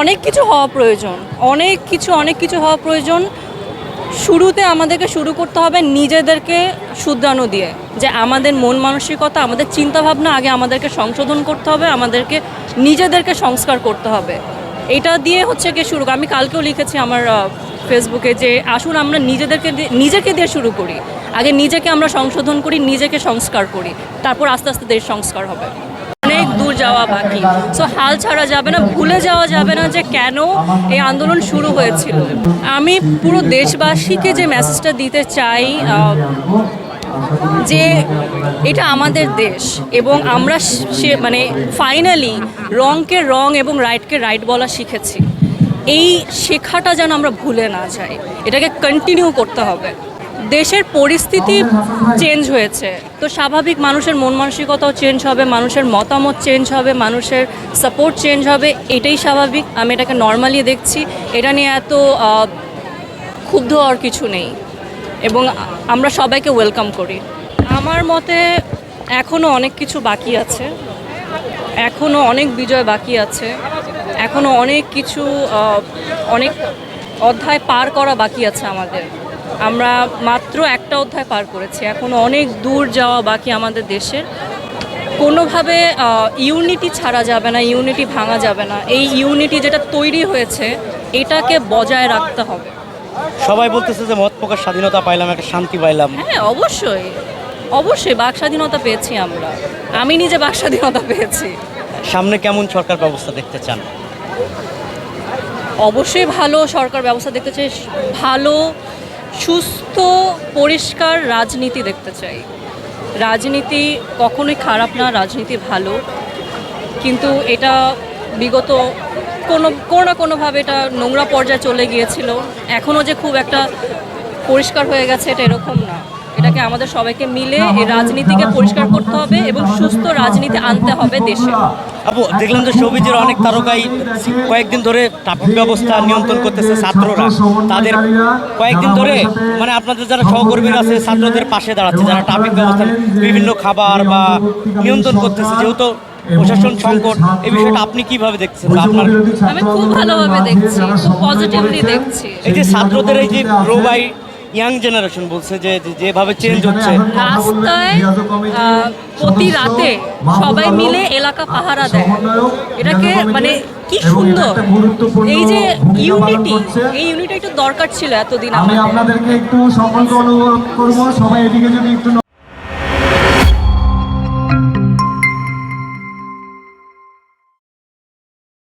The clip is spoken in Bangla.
অনেক কিছু হওয়া প্রয়োজন। অনেক কিছু অনেক কিছু হওয়া প্রয়োজন। শুরুতে আমাদেরকে শুরু করতে হবে নিজেদেরকে শুধরানো দিয়ে। যে আমাদের মন মানসিকতা, আমাদের চিন্তাভাবনা আগে আমাদেরকে সংশোধন করতে হবে, আমাদেরকে নিজেদেরকে সংস্কার করতে হবে। এটা দিয়ে হচ্ছে কি শুরু আমি কালকেও লিখেছি আমার ফেসবুকে যে আসুন আমরা নিজেদেরকে নিজেকে দিয়ে শুরু করি। আগে নিজেকে আমরা সংশোধন করি, নিজেকে সংস্কার করি। তারপর আস্তে আস্তে দেশ সংস্কার হবে। যাওয়া বাকি। সো হাল ছাড়া যাবে না, ভুলে যাওয়া যাবে না যে কেন এই আন্দোলন শুরু হয়েছিল। আমি পুরো দেশবাসীকে যে মেসেজটা দিতে চাই যে এটা আমাদের দেশ এবং আমরা সে মানে ফাইনালি রংকে রং এবং রাইটকে রাইট বলা শিখেছি। এই শেখাটা যেন আমরা ভুলে না যাই। এটাকে কন্টিনিউ করতে হবে। দেশের পরিস্থিতি চেঞ্জ হয়েছে। তো স্বাভাবিক মানুষের মন মানসিকতাও চেঞ্জ হবে, মানুষের মতামত চেঞ্জ হবে, মানুষের সাপোর্ট চেঞ্জ হবে, এটাই স্বাভাবিক। আমি এটাকে নর্মালি দেখছি। এটা নিয়ে এত ক্ষুব্ধ আর কিছু নেই। এবং আমরা সবাইকে ওয়েলকাম করি। আমার মতে এখনও অনেক কিছু বাকি আছে। এখনও অনেক বিজয় বাকি আছে। এখনও অনেক কিছু অনেক অধ্যায় পার করা বাকি আছে আমাদের। আমরা মাত্র একটা অধ্যায় পার করেছি। এখনও অনেক দূর যাওয়া বাকি আমাদের দেশের। কোনোভাবে ইউনিটি ছাড়া যাবে না ইউনিটি ভাঙা যাবে না। এই ইউনিটি যেটা তৈরি হয়েছে এটাকে বজায় রাখতে হবে। সবাই বলতেছে যে মত প্রকাশ স্বাধীনতা পাইলাম একটা শান্তি পাইলাম। হ্যাঁ অবশ্যই। অবশ্যই বাক স্বাধীনতা পেয়েছি আমরা। আমি নিজে বাক স্বাধীনতা পেয়েছি। সামনে কেমন সরকার ব্যবস্থা দেখতে চান? অবশ্যই ভালো সরকার ব্যবস্থা দেখতে চাই। ভালো সুস্থ, পরিষ্কার রাজনীতি দেখতে চাই। রাজনীতি কখনোই খারাপ না, রাজনীতি ভালো। কিন্তু এটা বিগত কোনো কোনো না কোনোভাবে এটা নোংরা পর্যায়ে চলে গিয়েছিল। এখনও যে খুব একটা পরিষ্কার হয়ে গেছে এটা এরকম না। এটাকে আমাদের সবাইকে মিলে এই রাজনীতিকে পরিষ্কার করতে হবে এবং সুস্থ রাজনীতি আনতে হবে দেশে। আপু দেখলাম যে সবিজের অনেক তারকাই কয়েকদিন ধরে ট্রাফিক ব্যবস্থা নিয়ন্ত্রণ করতেছে ছাত্ররা। তাদের কয়েকদিন ধরে মানে আপনাদের যারা সহকর্মীরা আছে ছাত্রদের পাশে দাঁড়াচ্ছে যারা ট্রাফিক ব্যবস্থা বিভিন্ন খাবার বা নিয়ন্ত্রণ করতেছে যেহেতু প্রশাসন সংকট এই বিষয়টা আপনি কীভাবে দেখছেন? আপনার আমি খুব ভালোভাবে দেখছি খুব পজিটিভলি দেখছি। এই যে ছাত্রদের এই যে প্রো বাই ইয়াং জেনারেশন বলছে যে যেভাবে চেঞ্জ হচ্ছে। রাস্তায় প্রতি রাতে সবাই মিলে এলাকা পাহারা দেয়। এটাকে মানে কি সুন্দর। এই যে ইউনিটি এই ইউনিটি একটু দরকার ছিল এতদিন আমি আপনাদেরকে একটু সকলকে অনুরোধ করব সবাই এদিকে যদি একটু